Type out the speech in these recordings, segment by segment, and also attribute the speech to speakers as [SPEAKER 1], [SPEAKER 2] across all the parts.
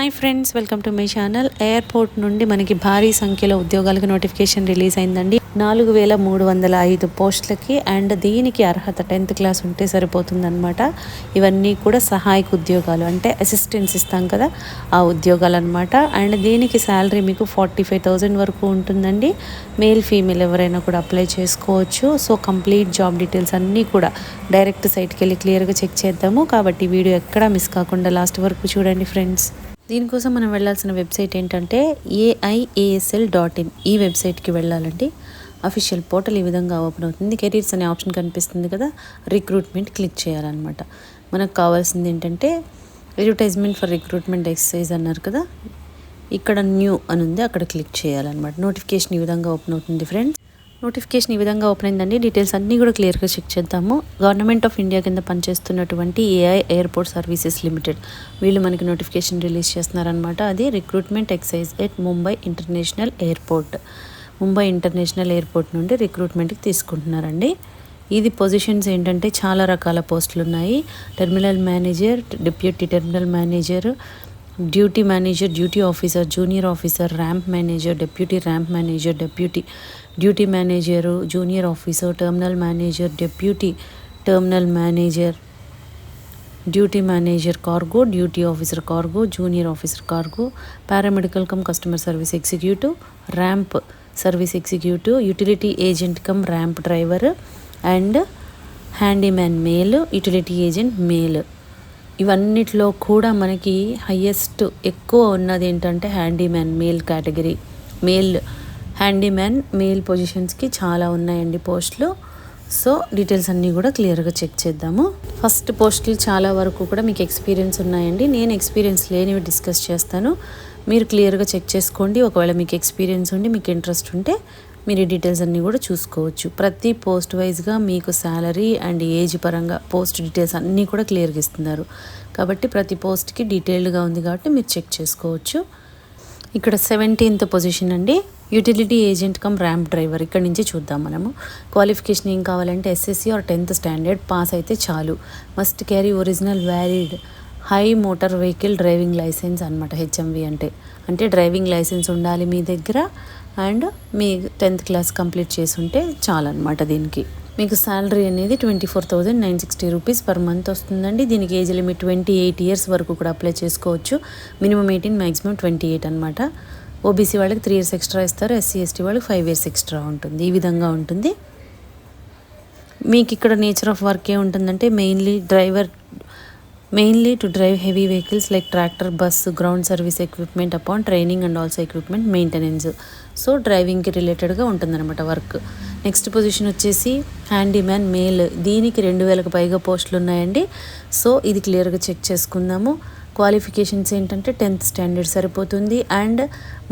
[SPEAKER 1] Hi friends welcome to my channel airport నుండి మనకి భారీ సంఖ్యలో ఉద్యోగాలకు నోటిఫికేషన్ రిలీజ్ అయిందండి. నాలుగు వేల మూడు వందల ఐదు పోస్టులకి అండ్ దీనికి అర్హత టెన్త్ క్లాస్ ఉంటే సరిపోతుందన్నమాట. ఇవన్నీ కూడా సహాయక ఉద్యోగాలు అంటే అసిస్టెన్స్ ఇస్తాం కదా ఆ ఉద్యోగాలు అనమాట అండ్ దీనికి శాలరీ మీకు ఫార్టీ ఫైవ్ థౌజండ్ వరకు ఉంటుందండి. మేల్ ఫీమేల్ ఎవరైనా కూడా అప్లై చేసుకోవచ్చు. సో కంప్లీట్ జాబ్ డీటెయిల్స్ అన్నీ కూడా డైరెక్ట్ సైట్కి వెళ్ళి క్లియర్గా చెక్ చేద్దాము. కాబట్టి వీడియో ఎక్కడా మిస్ కాకుండా లాస్ట్ వరకు చూడండి ఫ్రెండ్స్ దీనికోసం మనం వెళ్ళాల్సిన వెబ్సైట్ ఏంటంటే ఏఐఏఎస్ఎల్ డాట్ ఇన్ ఈ వెబ్సైట్కి వెళ్ళాలండి. అఫీషియల్ పోర్టల్ ఈ విధంగా ఓపెన్ అవుతుంది. కెరీర్స్ అనే ఆప్షన్ కనిపిస్తుంది కదా. రిక్రూట్మెంట్ క్లిక్ చేయాలన్నమాట. మనకు కావాల్సింది ఏంటంటే అడ్వర్టైజ్మెంట్ ఫర్ రిక్రూట్మెంట్ ఎక్సర్సైజ్ అన్నారు కదా. ఇక్కడ న్యూ అని ఉంది. అక్కడ క్లిక్ చేయాలన్నమాట. నోటిఫికేషన్ ఈ విధంగా ఓపెన్ అవుతుంది ఫ్రెండ్స్ నోటిఫికేషన్ ఈ విధంగా ఓపెన్ అయిందండి. డీటెయిల్స్ అన్నీ కూడా క్లియర్గా చెక్ చేద్దాము. గవర్నమెంట్ ఆఫ్ ఇండియా కింద పనిచేస్తున్నటువంటి ఏఐ ఎయిర్పోర్ట్ సర్వీసెస్ లిమిటెడ్ వీళ్ళు మనకి నోటిఫికేషన్ రిలీజ్ చేస్తున్నారనమాట అది recruitment excise at Mumbai international airport Mumbai international airport నుండి రిక్రూట్మెంట్కి తీసుకుంటున్నారండి. ఇది పొజిషన్స్ ఏంటంటే చాలా రకాల పోస్టులు ఉన్నాయి. Terminal manager deputy terminal manager duty manager duty officer junior officer ramp manager deputy ramp manager deputy duty manager junior officer terminal manager deputy terminal manager duty manager cargo duty officer cargo junior officer cargo paramedical cum customer service executive ramp service executive utility agent cum ramp driver and handyman male utility agent male. ఇవన్నిట్లో కూడా మనకి highest ఎక్కువ ఉన్నది ఏంటంటే handyman male category. Male handyman male పొజిషన్స్కి చాలా ఉన్నాయండి పోస్టులు. So details అన్నీ కూడా క్లియర్గా చెక్ చేద్దాము. ఫస్ట్ పోస్టులు చాలా వరకు కూడా మీకు ఎక్స్పీరియన్స్ ఉన్నాయండి. నేను ఎక్స్పీరియన్స్ లేనివి డిస్కస్ చేస్తాను. మీరు క్లియర్గా చెక్ చేసుకోండి. ఒకవేళ మీకు ఎక్స్పీరియన్స్ ఉండి మీకు ఇంట్రెస్ట్ ఉంటే మీరు డీటెయిల్స్ అన్నీ కూడా చూసుకోవచ్చు. ప్రతి పోస్ట్ వైజ్గా మీకు శాలరీ అండ్ ఏజ్ పరంగా పోస్ట్ డీటెయిల్స్ అన్నీ కూడా క్లియర్గా ఇస్తున్నారు. కాబట్టి ప్రతి పోస్ట్కి డీటెయిల్డ్గా ఉంది కాబట్టి మీరు చెక్ చేసుకోవచ్చు. ఇక్కడ సెవెంటీన్త్ పొజిషన్ అండి. Utility agent cum ramp driver ఇక్కడ నుంచి చూద్దాం మనము. క్వాలిఫికేషన్ ఏం కావాలంటే SSC or tenth standard pass అయితే చాలు. Must carry original valid high motor vehicle driving licence అనమాట హెచ్ఎంవి అంటే. అంటే డ్రైవింగ్ లైసెన్స్ ఉండాలి మీ దగ్గర. అండ్ మీ టెన్త్ క్లాస్ కంప్లీట్ చేసి ఉంటే చాలన్నమాట దీనికి. మీకు శాలరీ అనేది twenty four thousand nine sixty rupees per month వస్తుందండి. దీనికి age limit twenty eight years వరకు కూడా అప్లై చేసుకోవచ్చు. Minimum eighteen maximum twenty eight అనమాట ఓబీసీ వాళ్ళకి త్రీ ఇయర్స్ ఎక్స్ట్రా ఇస్తారు. ఎస్సీ ఎస్టీ వాళ్ళకి ఫైవ్ ఇయర్స్ ఎక్స్ట్రా ఉంటుంది. ఈ విధంగా ఉంటుంది. మీకు ఇక్కడ నేచర్ ఆఫ్ వర్క్ ఏ ఉంటుందంటే mainly driver mainly to drive heavy vehicles like tractor bus ground service equipment upon training and also equipment maintenance so డ్రైవింగ్కి రిలేటెడ్గా ఉంటుందన్నమాట వర్క్ నెక్స్ట్ పొజిషన్ వచ్చేసి హ్యాండీమ్యాన్ మేల్ దీనికి రెండు వేలకు పైగా పోస్టులు ఉన్నాయండి. సో ఇది క్లియర్గా చెక్ చేసుకుందాము. క్వాలిఫికేషన్స్ ఏంటంటే టెన్త్ స్టాండర్డ్ సరిపోతుంది and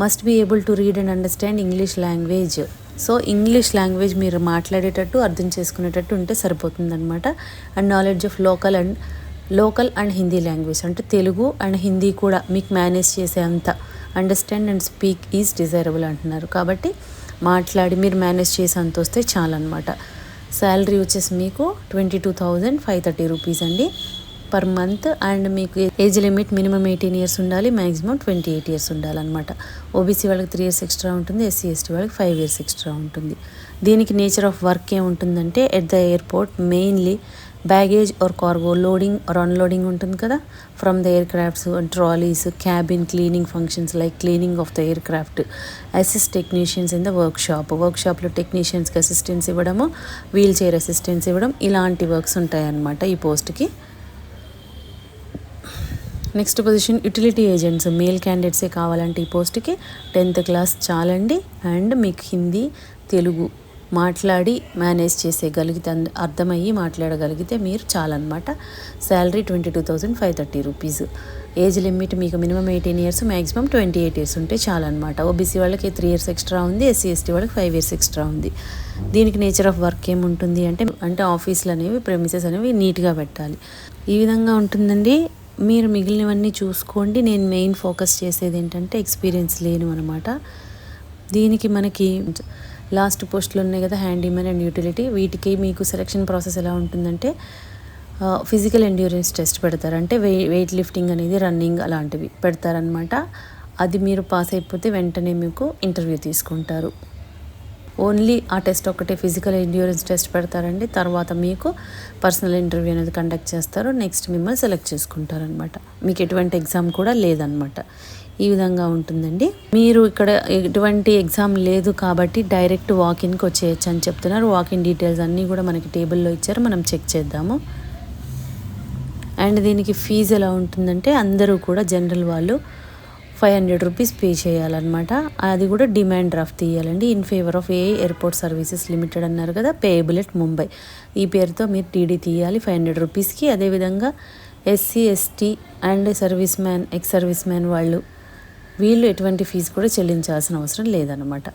[SPEAKER 1] must be able to read and understand English language so English language మీరు మాట్లాడేటట్టు అర్థం చేసుకునేటట్టు ఉంటే సరిపోతుందన్నమాట. And knowledge of local and local and Hindi language అంటే తెలుగు అండ్ హిందీ కూడా మీకు మేనేజ్ చేసే అంత understand and speak is desirable అంటున్నారు. కాబట్టి మాట్లాడి మీరు మేనేజ్ చేసే అంత వస్తే చాలన్నమాట. శాలరీ వచ్చేసి మీకు twenty two thousand five thirty rupees అండి. పర్ మంత్ అండ్ మీకు age limit minimum eighteen years ఉండాలి మ్యాక్సిమం ట్వంటీ ఎయిట్ ఇయర్స్ ఉండాలన్నమాట ఓబీసీ వాళ్ళకి త్రీ ఇయర్స్ ఎక్స్ట్రా ఉంటుంది ఎస్సీ ఎస్టీ వాళ్ళకి ఫైవ్ ఇయర్స్ ఎక్స్ట్రా ఉంటుంది. దీనికి నేచర్ ఆఫ్ వర్క్ ఏముంటుందంటే at the airport mainly baggage or cargo loading or unloading ఉంటుంది కదా? From the aircrafts trolleys cabin cleaning functions like cleaning of the aircraft assist technicians in the workshop work షాప్లో టెక్నీషియన్స్కి assistance ఇవ్వడము wheelchair assistance ఇవ్వడం ఇలాంటి works ఉంటాయన్నమాట ఈ పోస్ట్కి next position utility agents male క్యాండిడేట్సే కావాలంటే ఈ పోస్ట్కి టెన్త్ క్లాస్ చాలండి. అండ్ మీకు హిందీ తెలుగు మాట్లాడి మేనేజ్ చేసేయగలిగితే అర్థమయ్యి మాట్లాడగలిగితే మీరు చాలన్నమాట. Salary twenty two thousand five thirty rupees. Age limit మీకు minimum eighteen years maximum twenty eight years ఉంటే చాలన్నమాట. ఓబీసీ వాళ్ళకి త్రీ ఇయర్స్ ఎక్స్ట్రా ఉంది ఎస్సీ ఎస్టీ వాళ్ళకి ఫైవ్ ఇయర్స్ ఎక్స్ట్రా ఉంది. దీనికి నేచర్ ఆఫ్ వర్క్ ఏముంటుంది అంటే అంటే ఆఫీసులు అనేవి ప్రెమిసెస్ అనేవి నీట్గా పెట్టాలి. ఈ విధంగా ఉంటుందండి. మీరు మిగిలినవన్నీ చూసుకోండి. నేను మెయిన్ ఫోకస్ చేసేది ఏంటంటే ఎక్స్పీరియన్స్ లేను అనమాట దీనికి మనకి లాస్ట్ పోస్టులు ఉన్నాయి కదా హ్యాండీమెన్ అండ్ యూటిలిటీ వీటికి మీకు సెలక్షన్ ప్రాసెస్ ఎలా ఉంటుందంటే ఫిజికల్ ఎండ్యూరెన్స్ టెస్ట్ పెడతారు. అంటే వెయి వెయిట్ లిఫ్టింగ్ అనేది రన్నింగ్ అలాంటివి పెడతారనమాట అది మీరు పాస్ అయిపోతే వెంటనే మీకు ఇంటర్వ్యూ తీసుకుంటారు. ఓన్లీ ఆ టెస్ట్ ఒకటే ఫిజికల్ ఎండ్యూరెన్స్ టెస్ట్ పెడతారండి. తర్వాత మీకు పర్సనల్ ఇంటర్వ్యూ అనేది కండక్ట్ చేస్తారు. నెక్స్ట్ మిమ్మల్ని సెలెక్ట్ చేసుకుంటారనమాట మీకు ఎటువంటి ఎగ్జామ్ కూడా లేదనమాట ఈ విధంగా ఉంటుందండి. మీరు ఇక్కడ ఎటువంటి ఎగ్జామ్ లేదు కాబట్టి డైరెక్ట్ వాకిన్కి వచ్చేయచ్చు అని చెప్తున్నారు. వాకిన్ డీటెయిల్స్ అన్నీ కూడా మనకి టేబుల్లో ఇచ్చారు. మనం చెక్ చేద్దాము. అండ్ దీనికి ఫీజు ఎలా ఉంటుందంటే అందరూ కూడా జనరల్ వాళ్ళు ఫైవ్ హండ్రెడ్ రూపీస్ పే చేయాలన్నమాట. అది కూడా demand draft తీయాలండి. In favour of A airport services limited అన్నారు కదా పేయబుల్ ఎట్ ముంబై. ఈ పేరుతో మీరు టీడీ తీయాలి ఫైవ్ హండ్రెడ్ రూపీస్కి. అదేవిధంగా SC ST and serviceman ex serviceman వాళ్ళు వీళ్ళు ఎటువంటి ఫీజు కూడా చెల్లించాల్సిన అవసరం లేదనమాట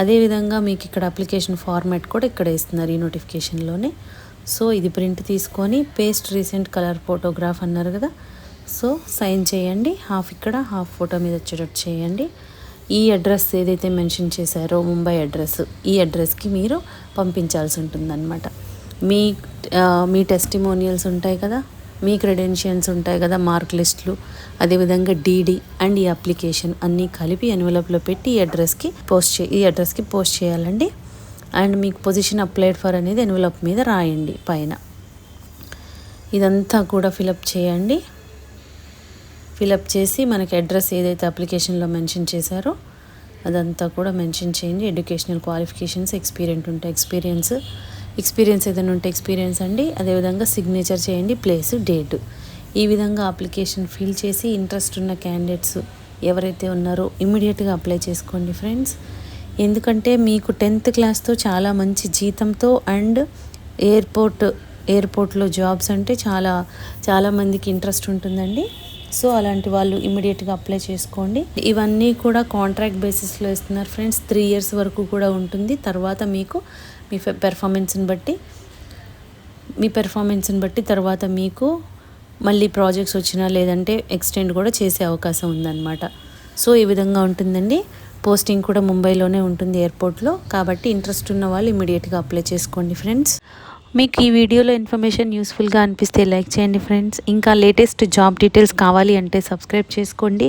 [SPEAKER 1] అదేవిధంగా మీకు ఇక్కడ అప్లికేషన్ ఫార్మాట్ కూడా ఇక్కడ ఇస్తున్నారు ఈ నోటిఫికేషన్లోనే సో ఇది ప్రింట్ తీసుకొని పేస్ట్ రీసెంట్ కలర్ ఫోటోగ్రాఫ్ అన్నారు కదా. సో సైన్ చేయండి. హాఫ్ ఇక్కడ హాఫ్ ఫోటో మీద వచ్చేటట్టు చేయండి. ఈ అడ్రస్ ఏదైతే మెన్షన్ చేశారో ముంబై అడ్రస్ ఈ అడ్రస్కి మీరు పంపించాల్సి ఉంటుందన్నమాట. మీ మీ టెస్టిమోనియల్స్ ఉంటాయి కదా? మీ క్రెడెన్షియల్స్ ఉంటాయి కదా మార్క్ లిస్టులు. అదేవిధంగా డీడీ అండ్ ఈ అప్లికేషన్ అన్నీ కలిపి ఎన్వలప్లో పెట్టి ఈ అడ్రస్కి పోస్ట్ చే ఈ అడ్రస్కి పోస్ట్ చేయాలండి. అండ్ మీకు పొజిషన్ అప్లైడ్ ఫర్ అనేది ఎన్వలప్ మీద రాయండి పైన. ఇదంతా కూడా ఫిలప్ చేయండి. ఫిలప్ చేసి మనకి అడ్రస్ ఏదైతే అప్లికేషన్లో మెన్షన్ చేశారో అదంతా కూడా మెన్షన్ చేయండి. ఎడ్యుకేషనల్ క్వాలిఫికేషన్స్ ఎక్స్పీరియన్స్ ఉంటే ఎక్స్పీరియన్స్ ఎక్స్పీరియన్స్ ఏదైనా ఉంటే ఎక్స్పీరియన్స్ అండి. అదేవిధంగా సిగ్నేచర్ చేయండి ప్లేస్ డేట్ ఈ విధంగా అప్లికేషన్ ఫిల్ చేసి ఇంట్రెస్ట్ ఉన్న క్యాండిడేట్స్ ఎవరైతే ఉన్నారో ఇమీడియట్గా అప్లై చేసుకోండి ఫ్రెండ్స్ ఎందుకంటే మీకు టెన్త్ క్లాస్తో చాలా మంచి జీతంతో అండ్ ఎయిర్పోర్ట్ ఎయిర్పోర్ట్లో జాబ్స్ అంటే చాలా చాలామందికి ఇంట్రెస్ట్ ఉంటుందండి. సో అలాంటి వాళ్ళు ఇమీడియట్గా అప్లై చేసుకోండి. ఇవన్నీ కూడా కాంట్రాక్ట్ బేసిస్లో ఇస్తున్నారు ఫ్రెండ్స్ త్రీ ఇయర్స్ వరకు కూడా ఉంటుంది. తర్వాత మీకు మీ పెర్ఫార్మెన్స్ని బట్టి మీ పెర్ఫార్మెన్స్ని బట్టి తర్వాత మీకు మళ్ళీ ప్రాజెక్ట్స్ వచ్చినా లేదంటే ఎక్స్టెండ్ కూడా చేసే అవకాశం ఉందన్నమాట. సో ఈ విధంగా ఉంటుందండి. పోస్టింగ్ కూడా ముంబైలోనే ఉంటుంది ఎయిర్పోర్ట్లో కాబట్టి ఇంట్రెస్ట్ ఉన్న వాళ్ళు ఇమీడియట్గా అప్లై చేసుకోండి ఫ్రెండ్స్ మీకు ఈ వీడియోలో ఇన్ఫర్మేషన్ యూస్ఫుల్గా అనిపిస్తే లైక్ చేయండి ఫ్రెండ్స్ ఇంకా లేటెస్ట్ జాబ్ డీటెయిల్స్ కావాలి అంటే సబ్స్క్రైబ్ చేసుకోండి.